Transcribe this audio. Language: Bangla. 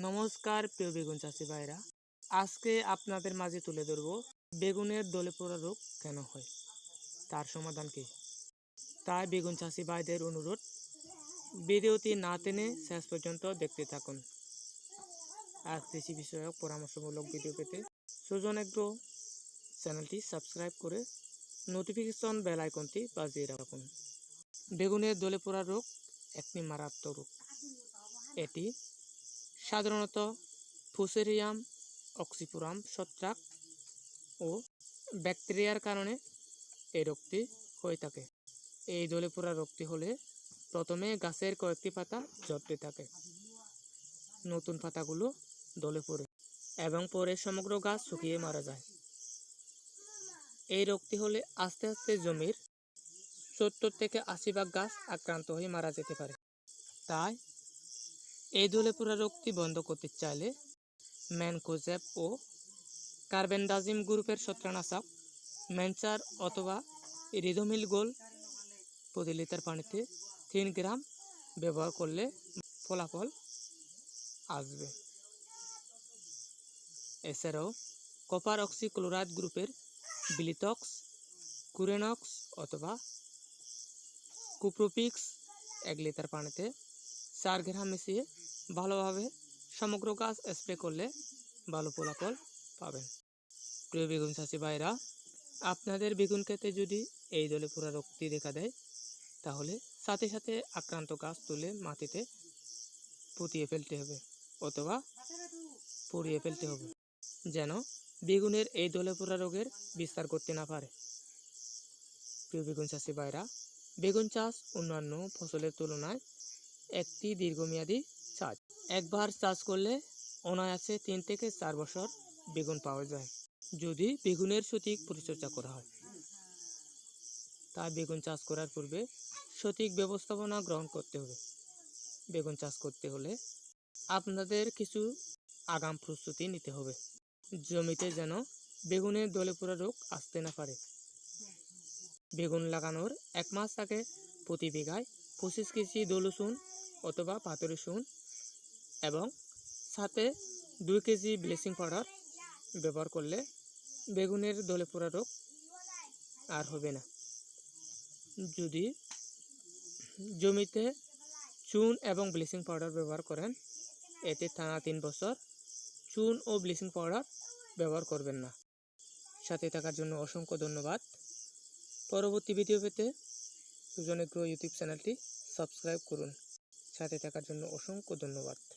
নমস্কার, প্রিয় বেগুন চাষি ভাইরা। আজকে আপনাদের মাঝে তুলে ধরব বেগুনের দলে পোড়া রোগ কেন হয়? তার সমাধান কি? তাই বেগুন চাষি ভাইদের অনুরোধ, ভিডিওটি না টেনে শেষ পর্যন্ত দেখতে থাকুন। আর কৃষি বিষয়ক পরামর্শমূলক ভিডিও পেতে সুজন এগ্রো চ্যানেলটি সাবস্ক্রাইব করে নোটিফিকেশন বেল আইকনটি বাজিয়ে রাখুন। বেগুনের দলে পোড়া রোগ একটি মারাত্মক রোগ। এটি সাধারণত ফুসেরিয়াম অক্সিপুরাম ছত্রাক ও ব্যাকটেরিয়ার কারণে এই রোগটি হয়ে থাকে। এই দলে পোড়া রোগটি হলে প্রথমে গাছের কয়েকটি পাতা ঝরতে থাকে। নতুন পাতাগুলো দলে পড়ে এবং পরে সমগ্র গাছ শুকিয়ে মারা যায়। এই রোগটি হলে আস্তে আস্তে জমির সত্তর থেকে আশি ভাগ গাছ আক্রান্ত হয়ে মারা যেতে পারে। তাই এই দলে রোগটি বন্ধ করতে চাইলে ম্যানকোজেব ও কার্বেন্ডাজিম গ্রুপের ছত্রানাশক ম্যানচার অথবা রিদোমিল গোল প্রতি লিটার পানিতে তিন গ্রাম ব্যবহার করলে ফলাফল আসবে। এছাড়াও কপার অক্সিক্লোরাইড গ্রুপের বিলিটক্স কুরেনক্স অথবা কুপ্রোপিক্স এক লিটার পানিতে চার গ্রাম মিশিয়ে ভালোভাবে সমগ্র গাছ স্প্রে করলে ভালো ফলাফল পাবেন। প্রিয় বেগুন চাষি ভাইরা আপনাদের বেগুন ক্ষেতে যদি এই দলে পুরা রোগটি দেখা দেয়, তাহলে সাথে সাথে আক্রান্ত গাছ তুলে মাটিতে পুঁতিয়ে ফেলতে হবে অথবা পুড়িয়ে ফেলতে হবে, যেন বেগুনের এই দলে পোড়া রোগের বিস্তার করতে না পারে। প্রিয় বেগুন চাষি ভাইরা বেগুন চাষ অন্যান্য ফসলের তুলনায় একটি দীর্ঘমেয়াদী চাষ একবার চাষ করলে অনায়াসে তিন থেকে চার বছর বেগুন পাওয়া যায়। যদি বেগুনের সঠিক পরিচর্যা করা হয়। তাই বেগুন চাষ করার পূর্বে সঠিক ব্যবস্থাপনা গ্রহণ করতে হবে। বেগুন চাষ করতে হলে আপনাদের কিছু আগাম প্রস্তুতি নিতে হবে। জমিতে যেন বেগুনের দলে পোড়া রোগ আসতে না পারে। বেগুন লাগানোর এক মাস আগে প্রতি বিঘায় পঁচিশ কেজি দলুসুন অথবা পাথর সুন এবং সাথে দুই কেজি ব্লিচিং পাউডার ব্যবহার করলে বেগুনের দলে পোড়া রোগ আর হবে না। যদি জমিতে চুন এবং ব্লিচিং পাউডার ব্যবহার করেন, এতে টানা তিন বছর চুন ও ব্লিচিং পাউডার ব্যবহার করবেন না। সাথে থাকার জন্য অসংখ্য ধন্যবাদ। পরবর্তী ভিডিও পেতে সুজনে গ্রো ইউটিউব চ্যানেলটি সাবস্ক্রাইব করুন। সাথে থাকার জন্য অসংখ্য ধন্যবাদ।